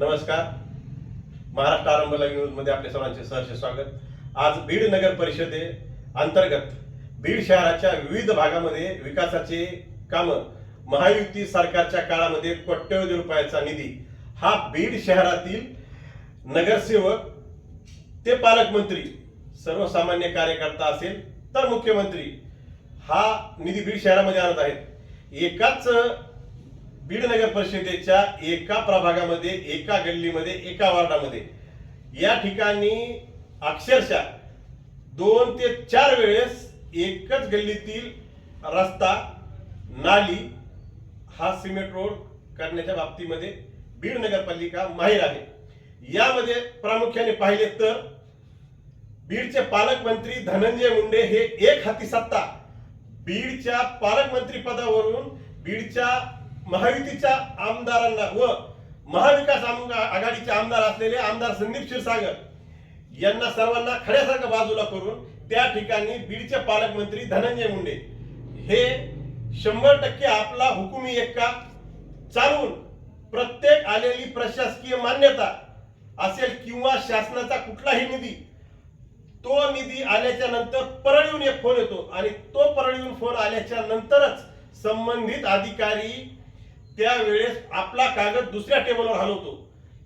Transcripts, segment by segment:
नमस्कार. महाराष्ट्र आरंभ न्यूजमध्ये आपल्या सर्वांचे सहर्ष स्वागत. आज बीड नगर परिषदे अंतर्गत बीड शहराच्या विविध भागामध्ये विकासाचे कामं महायुती सरकारच्या काळामध्ये कोट्यवधी रुपयाचा निधी हा बीड शहरातील नगरसेवक ते पालकमंत्री सर्वसामान्य कार्यकर्ता असेल तर मुख्यमंत्री हा निधी बीड शहरामध्ये आणत आहेत. एकाच बीड नगर परिषदेच्या एका प्रभागामध्ये एका गल्लीमध्ये एका वार्डामध्ये. या ठिकाणी अक्षरशः दोन ते चार वेळेस एकच गल्लीतील रस्ता नाली हा सिमेंट रोड करण्याच्या बाबतीमध्ये बीड नगरपालिका माहीर आहे. यामध्ये प्रामुख्याने पाहिले तर बीडचे पालकमंत्री धनंजय मुंडे हे एक हाती सत्ता. बीडच्या पालकमंत्री पदावरून बीडच्या महायुतीच्या आमदारांना व महाविकास आम- आघाडीचे आमदार असलेले आमदार संदीप क्षीरसागर यांना सर्वांना खड्यासारखं बाजूला करून त्या ठिकाणी बीडचे पालकमंत्री धनंजय मुंडे. हे शंभर टक्के आपला हुकुमी एक्का चालून प्रत्येक आलेली प्रशासकीय मान्यता असेल किंवा शासनाचा कुठलाही निधी तो निधी आल्याच्यानंतर परळीहून एक फोन येतो आणि तो परळीहून फोन आल्याच्या नंतरच संबंधित अधिकारी त्यावेळेस आपला कागद दुसऱ्या टेबलवर हलवतो.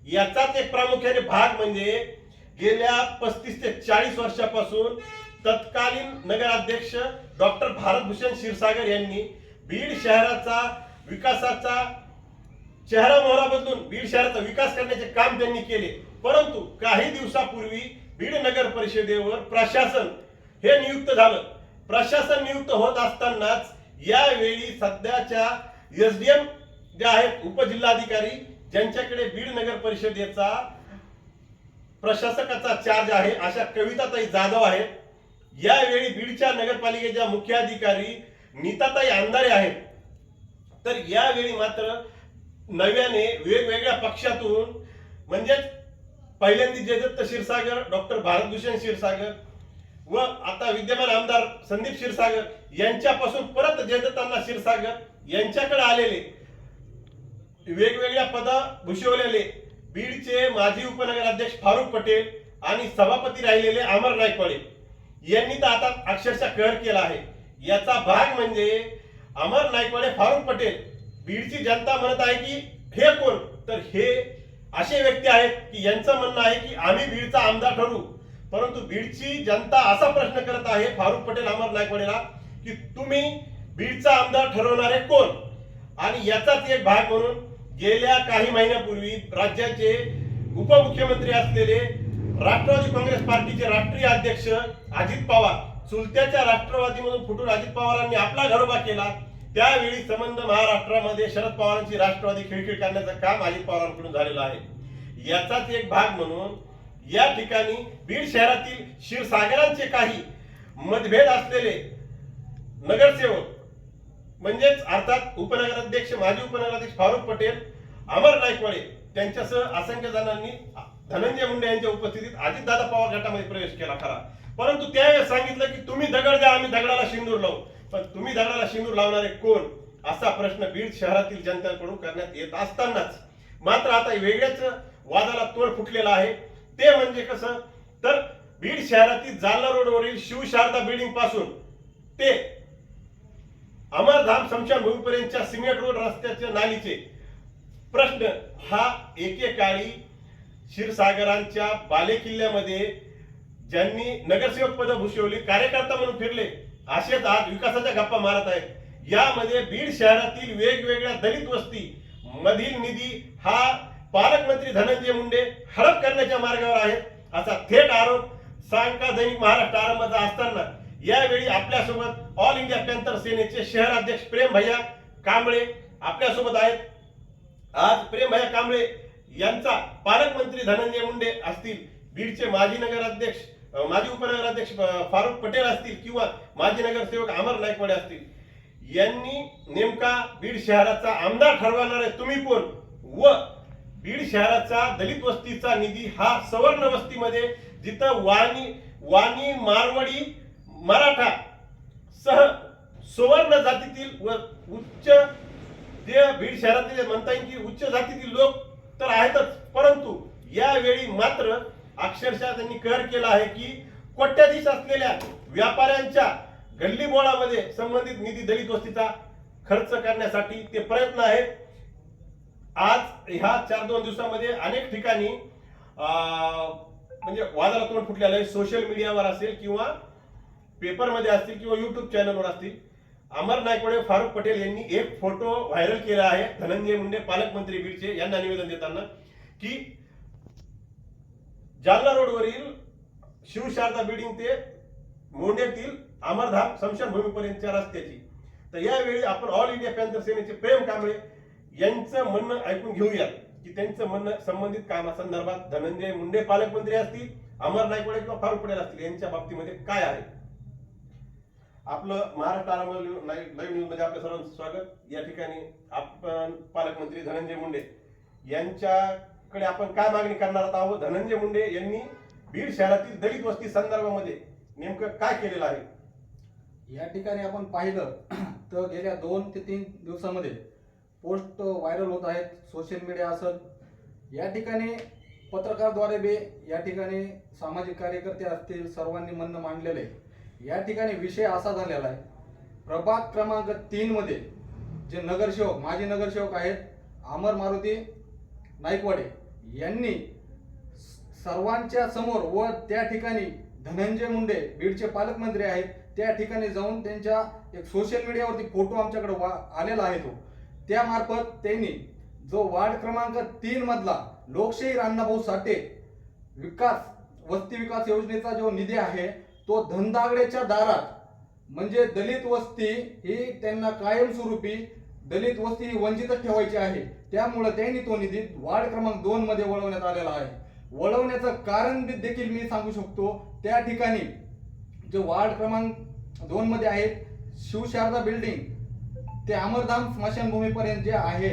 याचाच एक प्रामुख्याने भाग म्हणजे गेल्या पस्तीस ते चाळीस वर्षापासून तत्कालीन नगराध्यक्ष डॉक्टर भारतभूषण क्षीरसागर यांनी बीड शहराचा विकासाचा चेहरा मोहरा बदलून बीड शहराचा विकास करण्याचे काम त्यांनी केले. परंतु काही दिवसापूर्वी बीड नगर परिषदेवर प्रशासन हे नियुक्त झालं. प्रशासन नियुक्त होत असतानाच यावेळी सध्याच्या एसडीएम जे आहेत उपजिल्हाधिकारी ज्यांच्याकडे बीड नगर परिषदेचा प्रशासकाचा चार्ज आहे अशा कविताताई जाधव आहेत. यावेळी बीडच्या नगरपालिकेच्या मुख्याधिकारी नीताताई अंधारे आहेत. तर यावेळी मात्र नव्याने वेगवेगळ्या पक्षातून म्हणजेच पहिल्यांदा जयदत्त क्षीरसागर डॉक्टर भारतभूषण क्षीरसागर व आता विद्यमान आमदार संदीप क्षीरसागर यांच्यापासून परत जयदत्तांना क्षीरसागर यांच्याकडे आलेले वेगवेगळ्या पद भूषवलेले बीडचे माजी उपनगराध्यक्ष फारुख पटेल आणि सभापती राहिलेले अमर नायकवाडे. यांनी तर आता अक्षरशः कहर केला आहे. याचा भाग म्हणजे अमर नायकवाडे फारुख पटेल. बीडची जनता म्हणत आहे की हे कोण? तर हे असे व्यक्ती आहेत की यांचं म्हणणं आहे की आम्ही बीडचा आमदार ठरू. परंतु बीडची जनता असा प्रश्न करत आहे फारुख पटेल अमर नायकवाडेला की तुम्ही बीडचा आमदार ठरवणारे कोण? आणि याचाच एक भाग म्हणून गेल्या काही महिन्यापूर्वी राज्याचे उपमुख्यमंत्री असलेले राष्ट्रवादी काँग्रेस पार्टीचे राष्ट्रीय अध्यक्ष अजित पवार चुलत्याच्या राष्ट्रवादीमधून फुटून अजित पवारांनी आपला घरोबा केला. त्यावेळी संबंध महाराष्ट्रामध्ये शरद पवारांची राष्ट्रवादी खिळखिळ करण्याचं काम अजित पवारांकडून झालेलं आहे. याचाच एक भाग म्हणून या ठिकाणी बीड शहरातील क्षीरसागरांचे काही मतभेद असलेले नगरसेवक म्हणजेच अर्थात उपनगराध्यक्ष माजी उपनगराध्यक्ष फारुख पटेल अमर नाईकवाडे त्यांच्यासह असंख्य जणांनी धनंजय मुंडे यांच्या उपस्थितीत अजितदादा पवार गटामध्ये प्रवेश केला खरा. परंतु त्यावेळेस सांगितलं की तुम्ही दगड द्या आम्ही दगडाला शिंदूर लावू. पण तुम्ही दगडाला शिंदूर लावणारे कोण? असा प्रश्न बीड शहरातील जनतेकडून करण्यात येत असतानाच. मात्र आता वेगळ्याच वादाला तोड फुटलेला आहे. ते म्हणजे कसं? तर बीड शहरातील जालना रोडवरील शिवशारदा बिल्डिंगपासून ते अमरधाम स्मशानभूमीपर्यंतच्या सिमेंट रोड रस्त्याच्या नालीचे प्रश्न हा एकेकाळी क्षीरसागरांच्या बालेकिल्ल्यामध्ये ज्यांनी नगरसेवक पद भूषवली कार्यकर्ता म्हणून फिरले असेच आज विकासाच्या गप्पा मारत आहेत. यामध्ये बीड शहरातील वेगवेगळ्या दलित वस्ती मधील निधी हा पालकमंत्री धनंजय मुंडे हडप करण्याच्या मार्गावर आहेत असा थेट आरोप सांगता दैनिक महाराष्ट्र आरंभाचा असताना यावेळी आपल्यासोबत ऑल इंडिया पॅन्थर सेनेचे शहर अध्यक्ष प्रेम भैया कांबळे आपल्यासोबत आहेत. आज प्रेम भैया कांबळे यांचा पालकमंत्री धनंजय मुंडे असतील बीडचे माजी नगराध्यक्ष माजी उपनगराध्यक्ष फारुख पटेल असतील किंवा माजी नगरसेवक अमर नायकवाडे असतील. यांनी नेमका बीड शहराचा आमदार ठरवणारे तुम्ही कोण? व बीड शहराचा दलित वस्तीचा निधी हा सवर्ण वस्तीमध्ये जिथं वाणी वाणी मारवाडी मराठा सह सुवर्ण जातीतील व उच्च जे बीड शहरातील म्हणता येईल की उच्च जातीतील लोक तर आहेतच. परंतु यावेळी मात्र अक्षरशः त्यांनी कहर केला आहे की कोट्याधीश असलेल्या व्यापाऱ्यांच्या गल्लीबोळामध्ये संबंधित निधी दलित वस्तीचा खर्च करण्यासाठी ते प्रयत्न आहेत. आज ह्या चार दोन दिवसामध्ये अनेक ठिकाणी अं, म्हणजे वादाला तोंड फुटलेलं आहे. सोशल मीडियावर असेल किंवा पेपरमध्ये असतील किंवा युट्यूब चॅनलवर असतील अमर नायकवाडे फारुख पटेल यांनी एक फोटो व्हायरल केला आहे. धनंजय मुंडे पालकमंत्री बीडचे यांना निवेदन देताना की जालना रोडवरील शिवशारदा बिल्डिंग ते मोंड्यातील अमरधाम स्मशानभूमीपर्यंतच्या रस्त्याची. तर यावेळी आपण ऑल इंडिया पॅन्थर सेनेचे प्रेम कांबळे यांचं म्हणणं ऐकून घेऊयात की त्यांचं म्हणणं संबंधित कामासंदर्भात धनंजय मुंडे पालकमंत्री असतील अमर नायकवाडे किंवा फारुख पटेल असतील यांच्या बाबतीमध्ये काय आहे? आपलं महाराष्ट्र आरंभ लाईव्ह न्यूजमध्ये आपलं सर्वांचं स्वागत. या ठिकाणी आपण पालकमंत्री धनंजय मुंडे यांच्याकडे आपण काय मागणी करणार आहोत? धनंजय मुंडे यांनी बीड शहरातील दलित वस्ती संदर्भामध्ये नेमकं काय केलेलं आहे? या ठिकाणी आपण पाहिलं तर गेल्या दोन ते तीन दिवसामध्ये पोस्ट व्हायरल होत आहेत सोशल मीडिया असत या ठिकाणी पत्रकारद्वारे बे या ठिकाणी सामाजिक कार्यकर्ते असतील सर्वांनी म्हणणं मांडलेलं आहे. या ठिकाणी विषय असा झालेला आहे. प्रभाग क्रमांक तीनमध्ये जे नगरसेवक माजी नगरसेवक आहेत अमर मारुती नाईकवाडे यांनी सर्वांच्या समोर व त्या ठिकाणी धनंजय मुंडे बीडचे पालकमंत्री आहेत त्या ठिकाणी जाऊन त्यांच्या एक सोशल मीडियावरती फोटो आमच्याकडे वा- आलेला आहे तो. त्यामार्फत त्यांनी जो वार्ड क्रमांक तीन मधला लोकशाही अण्णाभाऊ साठे विकास वस्ती विकास योजनेचा जो निधी आहे तो धनदागड्याच्या दारात म्हणजे दलित वस्ती ही त्यांना कायमस्वरूपी दलित वस्ती ही वंचितच ठेवायची आहे. त्यामुळे त्यांनी तो निधी वार्ड क्रमांक दोन मध्ये वळवण्यात आलेला आहे. वळवण्याचं कारण बी- देखील मी सांगू शकतो त्या ठिकाणी जे वार्ड क्रमांक दोन मध्ये आहेत शिवशारदा बिल्डिंग ते अमरधाम स्मशानभूमीपर्यंत जे आहे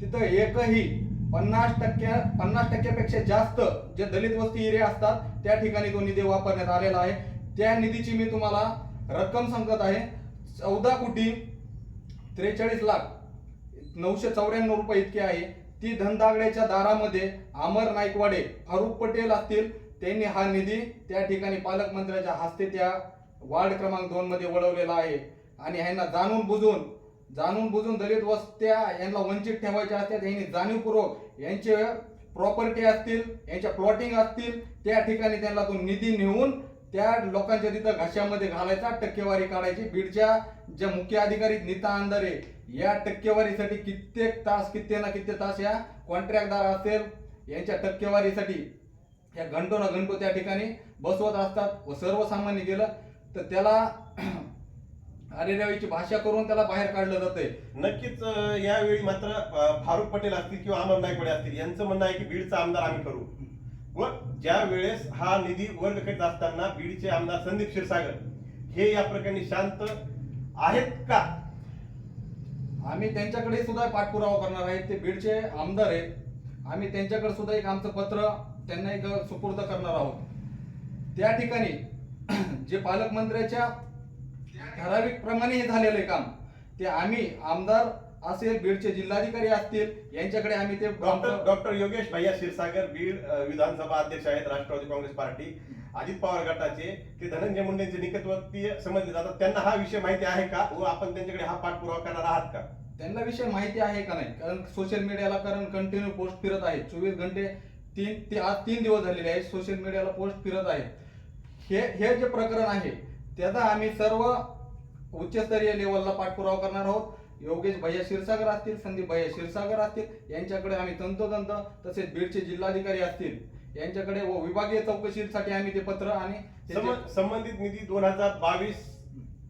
तिथं एकही पन्नास टक्क्या पन्नास टक्क्यापेक्षा जास्त जे दलित वस्ती एरिया असतात त्या ठिकाणी तो निधी वापरण्यात आलेला आहे. त्या निधीची मी तुम्हाला रक्कम सांगत आहे. चौदा कोटी त्रेचाळीस लाख नऊशे चौऱ्याण्णव रुपये इतकी आहे. ती धनदागड्याच्या दारामध्ये अमर नाईकवाडे फारुख पटेल असतील त्यांनी हा निधी त्या ठिकाणी पालकमंत्र्याच्या हस्ते त्या वार्ड क्रमांक दोन मध्ये वळवलेला आहे. आणि ह्यांना जाणून बुजून जाणून बुजून दलित वस्त्या यांना वंचित ठेवायच्या असतात यांनी जाणीवपूर्वक यांचे प्रॉपर्टी असतील यांच्या प्लॉटिंग असतील त्या ठिकाणी त्यांना तो निधी नेऊन त्या लोकांच्या तिथं घशामध्ये घालायचा टक्केवारी काढायची. बीडच्या ज्या मुख्य अधिकारी नीता अंधारे या टक्केवारीसाठी कित्येक तास कित्येक ना कित्येक तास या कॉन्ट्रॅक्टदार असेल यांच्या टक्केवारीसाठी या घंटो ना घंटो त्या ठिकाणी बसवत असतात व सर्वसामान्य गेलं तर त्याला अरेरावीची भाषा करून त्याला बाहेर काढलं जाते नक्कीच यावेळी मात्र फारुख पटेल असतील किंवा अमर नायकवाडे असतील यांचं म्हणणं आहे की बीडचा आमदार आम्ही करू. व ज्या वेळेस हा निधी वर्ल्ड करीत असताना बीडचे आमदार संदीप क्षीरसागर हे या प्रकरणी शांत आहेत का? आम्ही त्यांच्याकडे सुद्धा पाठपुरावा करणार आहेत ते बीडचे आमदार आहेत. आम्ही त्यांच्याकडे सुद्धा एक आमचं पत्र त्यांना एक सुपूर्द करणार आहोत. त्या ठिकाणी जे पालकमंत्र्याच्या ठराविक प्रमाणे हे झालेलं आहे काम ते आम्ही आमदार असेल बीडचे जिल्हाधिकारी असतील यांच्याकडे आम्ही ते डॉक्टर डॉक्टर योगेश भैया क्षीरसागर बीड अं, विधानसभा अध्यक्ष आहेत राष्ट्रवादी काँग्रेस पार्टी अजित पवार गटाचे ते धनंजय मुंडेंचे निकटवर्तीय समजले जातात. त्यांना हा विषय माहिती आहे का? व आपण त्यांच्याकडे हा पाठपुरावा करणार आहात का? त्यांना विषय माहिती आहे का नाही? कारण सोशल मीडियाला कारण कंटिन्यू पोस्ट फिरत आहेत. चोवीस घंटे तीन ते आज तीन दिवस झालेले आहेत सोशल मीडियाला पोस्ट फिरत आहेत. हे हे जे प्रकरण आहे त्याचा आम्ही सर्व उच्चस्तरीय लेवलला पाठपुरावा करणार आहोत. योगेश भैया क्षीरसागर असतील संदीप भैया क्षीरसागर असतील यांच्याकडे आम्ही तंतोतंत तसेच बीडचे जिल्हाधिकारी असतील यांच्याकडे व विभागीय चौकशीसाठी आम्ही ते पत्र आणि त्याचे- संबंधित निधी दोन हजार बावीस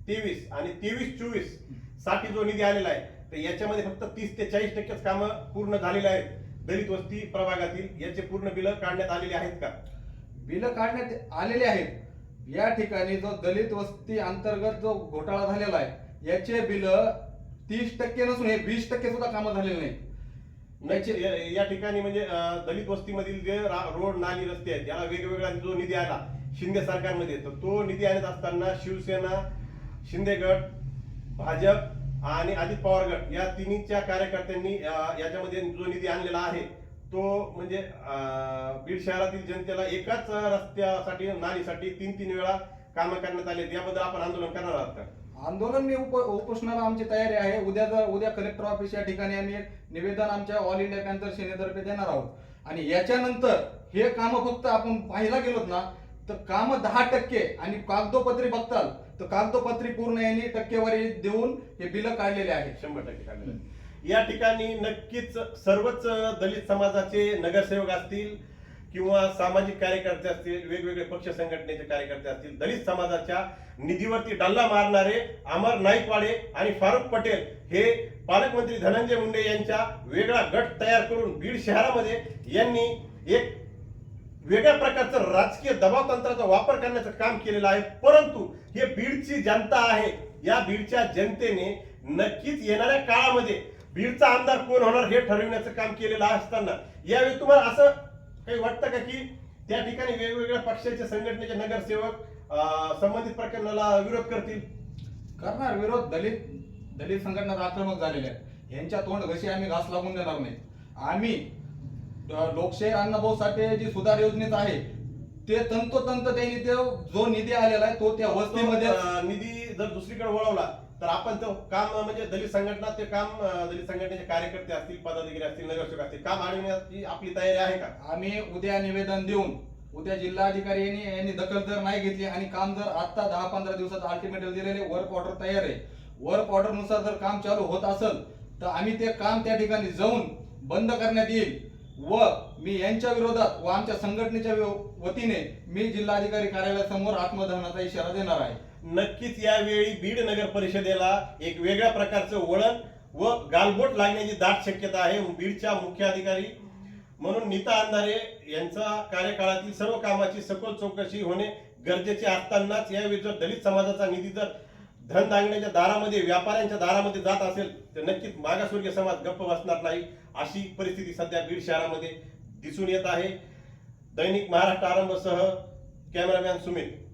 तेवीस आणि तेवीस चोवीससाठी जो निधी आलेला आहे तर याच्यामध्ये फक्त तीस ते चाळीस टक्केच कामं पूर्ण झालेली आहेत. दलित वस्ती प्रभागातील याचे पूर्ण बिल काढण्यात आलेले आहेत का? बिलं काढण्यात आलेले आहेत. या ठिकाणी जो दलित वस्ती अंतर्गत जो घोटाळा झालेला आहे याचे बिल तीस टक्के नसून हे वीस टक्के सुद्धा कामं झालेले नाहीत. नक्की या या ठिकाणी म्हणजे अं, दलित वस्तीमधील जे रा- रोड नाली रस्ते आहेत याला वेगवेगळा जो निधी आला शिंदे सरकारमध्ये तर तो निधी आणत असताना शिवसेना शिंदे गट भाजप आणि अजित पवार गट या तिन्हीच्या कार्यकर्त्यांनी अं, याच्यामध्ये जो निधी आणलेला आहे तो म्हणजे अं, बीड शहरातील जनतेला एकाच रस्त्यासाठी नालीसाठी तीन तीन वेळा कामं करण्यात आले याबद्दल आपण आंदोलन करणार आहात का? आंदोलन मी उप उपोषणाला आमची तयारी आहे. उद्या जर उद्या कलेक्टर ऑफिस या ठिकाणी आम्ही निवेदन आमच्या ऑल इंडिया पॅन्थर सेनेतर्फे देणार आहोत. आणि याच्यानंतर हे काम फक्त आपण पाहायला गेलोत ना तर काम दहा टक्के आणि कागदोपत्री बघताल तर कागदोपत्री पूर्ण यांनी टक्केवारी देऊन हे बिल काढलेले आहे शंभर टक्के काढलेले या ठिकाणी नक्कीच सर्वच दलित समाजाचे नगरसेवक असतील किंवा सामाजिक कार्यकर्ते असतील वेगवेगळे पक्ष संघटनेचे कार्यकर्ते असतील दलित समाजाच्या निधीवरती डल्ला मारणारे अमर नाईकवाडे आणि फारुख पटेल हे पालकमंत्री धनंजय मुंडे यांच्या वेगळा गट तयार करून बीड शहरामध्ये यांनी एक वेगळ्या प्रकारचं राजकीय दबाव तंत्राचा वापर करण्याचं काम केलेलं आहे. परंतु हे बीडची जनता आहे. या बीडच्या जनतेने नक्कीच येणाऱ्या काळामध्ये बीडचा आमदार कोण होणार हे ठरविण्याचं काम केलेलं असताना यावेळी तुम्हाला असं काही वाटतं का की त्या ठिकाणी वेगवेगळ्या पक्षाचे संघटनेचे नगरसेवक संबंधित प्रकरणाला विरोध करतील? करणार विरोध. दलित दलित संघटना आक्रमक झालेल्या आहेत. यांच्या तोंड घशी आम्ही घास लागून देणार नाही. आम्ही लोकशाही अण्णाभाऊ साठे जी सुधार योजनेत आहे ते तंतोतंत त्यांनी ते जो निधी आलेला आहे तो त्या वस्तीमध्ये निधी जर दुसरीकडे वळवला तर आपण तो काम म्हणजे दलित संघटना ते काम दलित संघटनेचे कार्यकर्ते असतील पदाधिकारी असतील नगरसेवक असतील काम अडविण्याची आपली तयारी आहे का? आम्ही उद्या निवेदन देऊन उद्या जिल्हाधिकारी यांनी यांनी दखल जर नाही घेतली आणि काम जर आता दहा पंधरा दिवसात अल्टिमेटल दिलेले वर्क ऑर्डर तयार आहे. वर्क ऑर्डरनुसार जर काम चालू होत असेल तर आम्ही ते काम त्या ठिकाणी जाऊन बंद करण्यात येईल. व मी यांच्या विरोधात व आमच्या संघटनेच्या वतीने मी जिल्हाधिकारी कार्यालयासमोर आत्मदहनाचा इशारा देणार आहे. नक्कीच यावेळी बीड नगर परिषदेला एक वेगळ्या प्रकारचं वळण व गालबोट लागण्याची दाट शक्यता आहे. बीडच्या मुख्य अधिकारी म्हणून नीता अंधारे यांचा कार्यकाळातील सर्व कामाची सखोल चौकशी होणे गरजेचे असतानाच यावेळी जर दलित समाजाचा निधी जर धन दांगण्याच्या दारामध्ये व्यापाऱ्यांच्या दारामध्ये जात असेल तर नक्कीच मागासवर्गीय समाज गप्प बसणार नाही अशी परिस्थिती सध्या बीड शहरामध्ये दिसून येत आहे. दैनिक महाराष्ट्र आरंभसह कॅमेरामॅन सुमित.